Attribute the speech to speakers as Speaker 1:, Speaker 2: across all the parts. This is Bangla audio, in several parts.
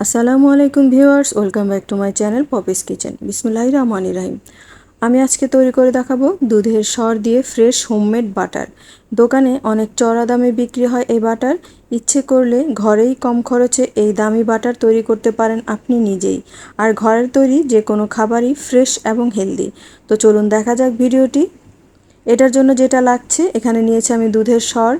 Speaker 1: আসসালামু আলাইকুম viewers, welcome back to my channel Popi's kitchen. বিসমুল্লাহ রহমান রাহিম। আমি আজকে তৈরি করে দেখাবো দুধের সর দিয়ে ফ্রেশ হোমমেড বাটার। দোকানে অনেক চড়া দামে বিক্রি হয় এই বাটার। ইচ্ছে করলে ঘরেই কম খরচে এই দামি বাটার তৈরি করতে পারেন আপনি নিজেই। আর ঘরের তৈরি যে কোনো খাবারই ফ্রেশ এবং হেলদি। তো চলুন দেখা যাক ভিডিওটি এটার জন্য যেটা লাগছে, এখানে নিয়েছি আমি দুধের সর।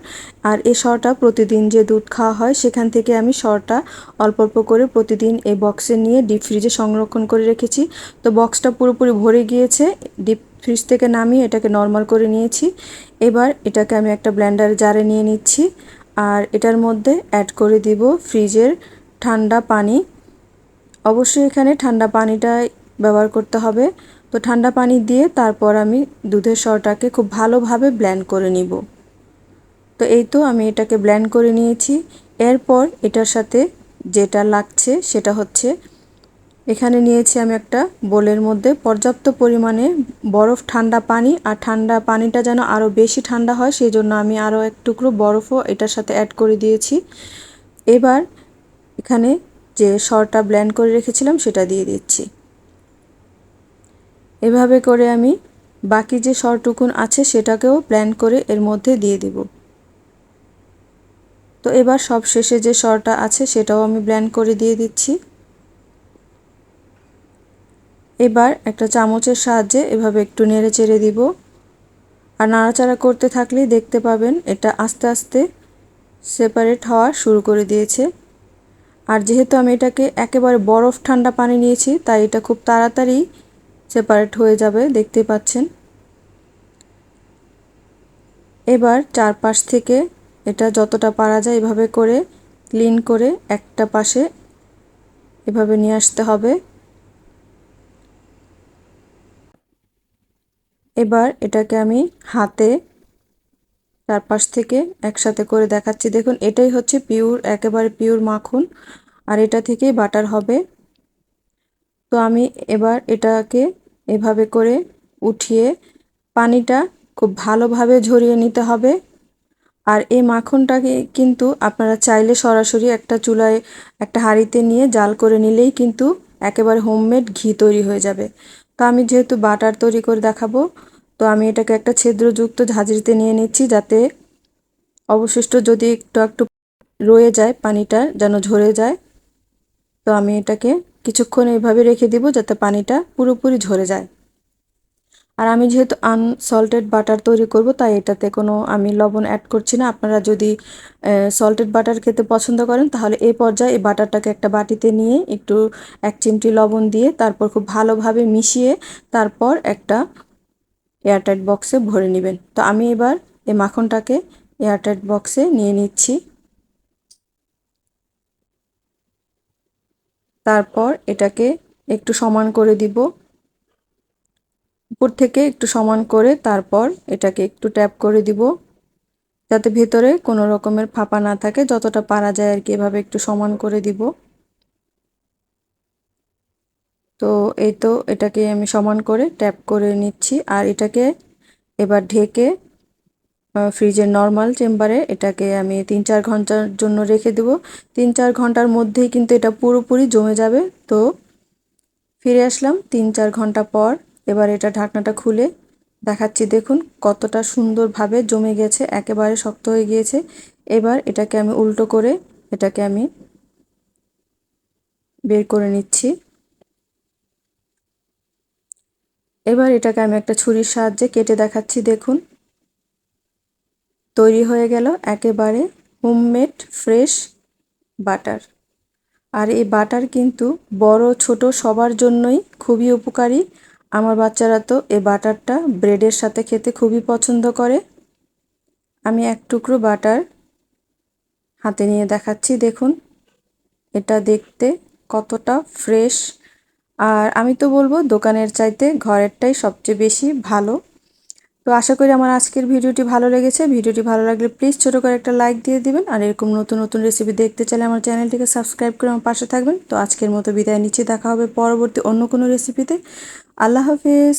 Speaker 1: আর এ সরটা প্রতিদিন যে দুধ খাওয়া হয়, সেখান থেকে আমি সরটা অল্প অল্প করে প্রতিদিন এই বক্সে নিয়ে ডিপ ফ্রিজে সংরক্ষণ করে রেখেছি। তো বক্সটা পুরোপুরি ভরে গিয়েছে ডিপ ফ্রিজ থেকে নামিয়ে এটাকে নর্মাল করে নিয়েছি। এবার এটাকে আমি একটা ব্ল্যান্ডার জারে নিয়ে নিচ্ছি। আর এটার মধ্যে অ্যাড করে দিব ফ্রিজের ঠান্ডা পানি। অবশ্যই এখানে ঠান্ডা পানিটাই ব্যবহার করতে হবে। তো ঠান্ডা পানি দিয়ে তারপর আমি দুধের সরটাকে খুব ভালোভাবে ব্ল্যান্ড করে নিব। তো এই তো আমি এটাকে ব্ল্যান্ড করে নিয়েছি। এরপর এটার সাথে যেটা লাগছে সেটা হচ্ছে, এখানে নিয়েছি আমি একটা বোলের মধ্যে পর্যাপ্ত পরিমাণে বরফ ঠান্ডা পানি, আর ঠান্ডা পানিটা যেন আরও বেশি ঠান্ডা হয় সেই জন্য আমি আরও এক টুকরো বরফও এটার সাথে অ্যাড করে দিয়েছি। এবার এখানে যে সরটা ব্ল্যান্ড করে রেখেছিলাম সেটা দিয়ে দিচ্ছি। এভাবে করে আমি বাকি যে সরটুকুন আছে সেটাকেও প্ল্যান করে এর মধ্যে দিয়ে দেব। তো এবার সব শেষে যে সরটা আছে সেটাও আমি ব্ল্যান্ড করে দিয়ে দিচ্ছি। এবার একটা চামচের সাহায্যে এভাবে একটু নেড়ে চেড়ে দিব। আর নাড়াচাড়া করতে থাকলেই দেখতে পাবেন এটা আস্তে আস্তে সেপারেট হওয়া শুরু করে দিয়েছে। আর যেহেতু আমি এটাকে একেবারে বরফ ঠান্ডা পানি নিয়েছি, তাই এটা খুব তাড়াতাড়ি সেপারেট হয়ে যাবে, দেখতে পাচ্ছেন? এবার চারপাশ থেকে এটা যতটা পারা যায় এভাবে করে ক্লিন করে একটা পাশে এভাবে নিয়ে আসতে হবে। এবার এটাকে আমি হাতে চারপাশ থেকে একসাথে করে দেখাচ্ছি। দেখুন, এটাই হচ্ছে পিওর একেবারে পিওর মাখন, আর এটা থেকেই বাটার হবে। তো আমি এবার এটাকে এভাবে করে উঠিয়ে পানিটা খুব ভালোভাবে ঝরিয়ে নিতে হবে। আর এই মাখনটাকে কিন্তু আপনারা চাইলে সরাসরি একটা চুলায় একটা হাঁড়িতে নিয়ে জাল করে নিলেই কিন্তু একেবারে হোমমেড ঘি তৈরি হয়ে যাবে। তো আমি যেহেতু বাটার তৈরি করে দেখাবো, তো আমি এটাকে একটা ছিদ্রযুক্ত ঝাঁঝরিতে নিয়ে নিচ্ছি যাতে অবশিষ্ট যদি একটু একটু রয়ে যায় পানিটা যেন ঝরে যায়। তো আমি এটাকে কিছুক্ষণ এইভাবে রেখে দিব যাতে পানিটা পুরোপুরি ঝরে যায়। আর আমি যেহেতু আনসল্টেড বাটার তৈরি করব, তাই এটাতে কোনো আমি লবণ অ্যাড করছি না। আপনারা যদি সল্টেড বাটার খেতে পছন্দ করেন, তাহলে এই পর্যায়ে এই বাটারটাকে একটা বাটিতে নিয়ে একটু এক চিমটি লবণ দিয়ে তারপর খুব ভালোভাবে মিশিয়ে তারপর একটা এয়ারটাইট বক্সে ভরে নেবেন। তো আমি এবার এই মাখনটাকে এয়ারটাইট বক্সে নিয়ে নিচ্ছি। তারপর এটাকে একটু সমান করে দিব। উপর থেকে একটু সমান করে তারপর এটাকে একটু ট্যাপ করে দিব। যাতে ভেতরে কোনো রকমের ফাঁপা না থাকে, যতটা পারা যায় আর কি এভাবে একটু সমান করে দিব। তো এই তো এটাকে আমি সমান করে ট্যাপ করে নিচ্ছি। আর এটাকে এবার ঢেকে ফ্রিজের নর্মাল চেম্বারে এটাকে আমি তিন চার ঘণ্টার জন্য রেখে দেব। তিন চার ঘণ্টার মধ্যেই কিন্তু এটা পুরোপুরি জমে যাবে। তো ফিরে আসলাম তিন চার ঘণ্টা পর। এবার এটা ঢাকনাটা খুলে দেখাচ্ছি, দেখুন কতটা সুন্দরভাবে জমে গেছে, একেবারে শক্ত হয়ে গিয়েছে। এবার এটাকে আমি উল্টো করে এটাকে আমি বের করে নিচ্ছি। এবার এটাকে আমি একটা ছুরির সাহায্যে কেটে দেখাচ্ছি, দেখুন। তৈরি হয়ে গেল একেবারে হোমমেড ফ্রেশ বাটার। আর এই বাটার কিন্তু বড়, ছোট সবার জন্যই খুবই উপকারী। আমার বাচ্চারা তো এই বাটারটা ব্রেডের সাথে খেতে খুবই পছন্দ করে। আমি এক টুকরো বাটার হাতে নিয়ে দেখাচ্ছি, দেখুন। এটা দেখতে কতটা ফ্রেশ। আর আমি তো বলব, দোকানের চাইতে ঘরেরটাই সবচেয়ে বেশি ভালো। তো আশা করি আমার আজকের ভিডিওটি ভালো লেগেছে। ভিডিওটি ভালো লাগলে প্লিজ ছোটো করে একটা লাইক দিয়ে দিবেন। আর এরকম নতুন নতুন রেসিপি দেখতে চাইলে আমার চ্যানেলটিকে সাবস্ক্রাইব করে আমার পাশে থাকবেন। তো আজকের মতো বিদায় নিচ্ছি। দেখা হবে পরবর্তী অন্য কোনো রেসিপিতে আল্লাহ হাফিজ।